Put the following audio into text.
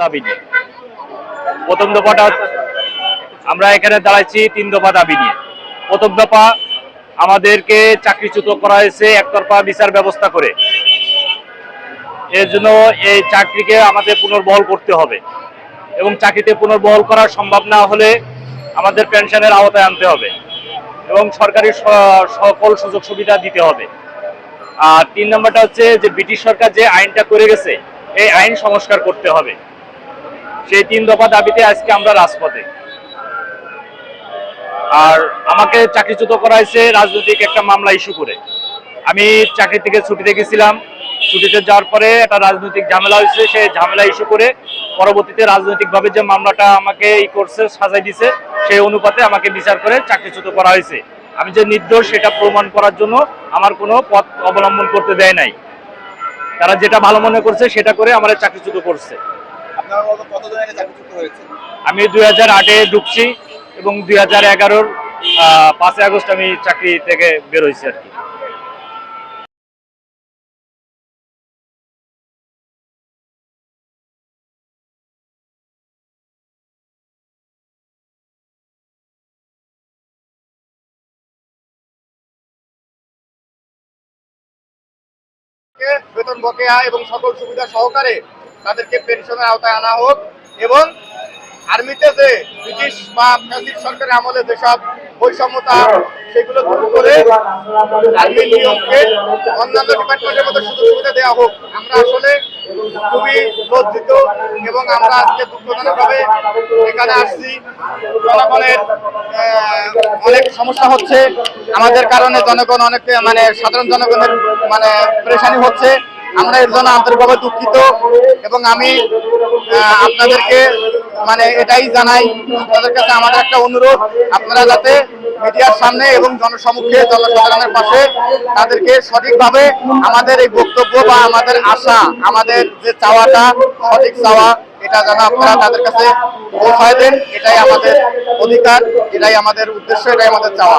দাবি নিয়ে। প্রথম দফাটা আমরা এখানে দাঁড়াইছি তিন দফা দাবি নিয়ে। প্রথম দফা আমাদেরকে চাকরিচ্যুত করা হয়েছে একতরফা বিচার ব্যবস্থা করে। এর জন্য এই চাকরিকে আমাদের পুনর্বহল করতে হবে এবং চাকরিতে পুনর্বহল করা সম্ভব না হলে আমাদের পেনশনের আওতায় আনতে হবে এবং সরকারি সকল সুযোগ সুবিধা দিতে হবে। আর তিন নম্বরটা হচ্ছে যে ব্রিটিশ সরকার যে আইনটা করে গেছে, এই আইন সংস্কার করতে হবে। সেই তিন দফা দাবিতে আজকে আমরা রাজপথে। আর আমাকে চাকরিচ্যুত করা হয়েছে রাজনৈতিক একটা মামলা ইস্যু করে। আমি চাকরি থেকে ছুটিতে গেছিলাম ছুটিতে যাওয়ার পরে একটা রাজনৈতিক ঝামেলা হয়েছে, সেই ঝামেলা ইস্যু করে পরবর্তীতে রাজনৈতিকভাবে যে মামলাটা আমাকে ই করছে, সাজাই দিছে, সেই অনুপাতে আমাকে বিচার করে চাকরিচ্যুত করা হয়েছে। আমি যে নির্দোষ, সেটা প্রমাণ করার জন্য আমার কোনো পথ অবলম্বন করতে দেয় নাই। তারা যেটা ভালো মনে করছে, সেটা করে আমার চাকরিচ্যুত করছে। আমি দুই হাজার আটে ঢুকছি এবং দুই হাজার এগারোর পাঁচই আগস্ট আমি চাকরি থেকে বের হয়েছি আর কি বেতন বকেয়া এবং সকল সুবিধা সহকারে তাদেরকে পেনশনের আওতায় আনা হোক এবং আর্মিতে যে ব্রিটিশ বা ফ্যাসিস্ট সরকারের আমলে যেসব বৈষম্যতা, সেগুলো দূর করে আর্মির নিয়মকে অন্যান্য ডিপার্টমেন্টের মতো সুযোগ সুবিধা দেওয়া হোক। আমরা আসলে খুবই লজ্জিত এবং আমরা আজকে দুঃখজনকভাবে এখানে আসছি। জনগণের অনেক সমস্যা হচ্ছে। আমাদের কারণে জনগণ অনেক মানে সাধারণ জনগণের মানে পরেশানি হচ্ছে। আমরা এর জন্য আন্তরিকভাবে দুঃখিত এবং আমি আপনাদেরকে মানে এটাই জানাই, আপনাদের কাছে আমাদের একটা অনুরোধ, আপনারা যাতে মিডিয়ার সামনে এবং জনসমুখে জনসাধারণের পাশে তাদেরকে সঠিকভাবে আমাদের এই বক্তব্য বা আমাদের আশা, আমাদের যে চাওয়াটা, সঠিক চাওয়া, এটা যেন আপনারা তাদের কাছে পৌঁছায় দেন, এটাই আমাদের অধিকার, এটাই আমাদের উদ্দেশ্য, এটাই আমাদের চাওয়া।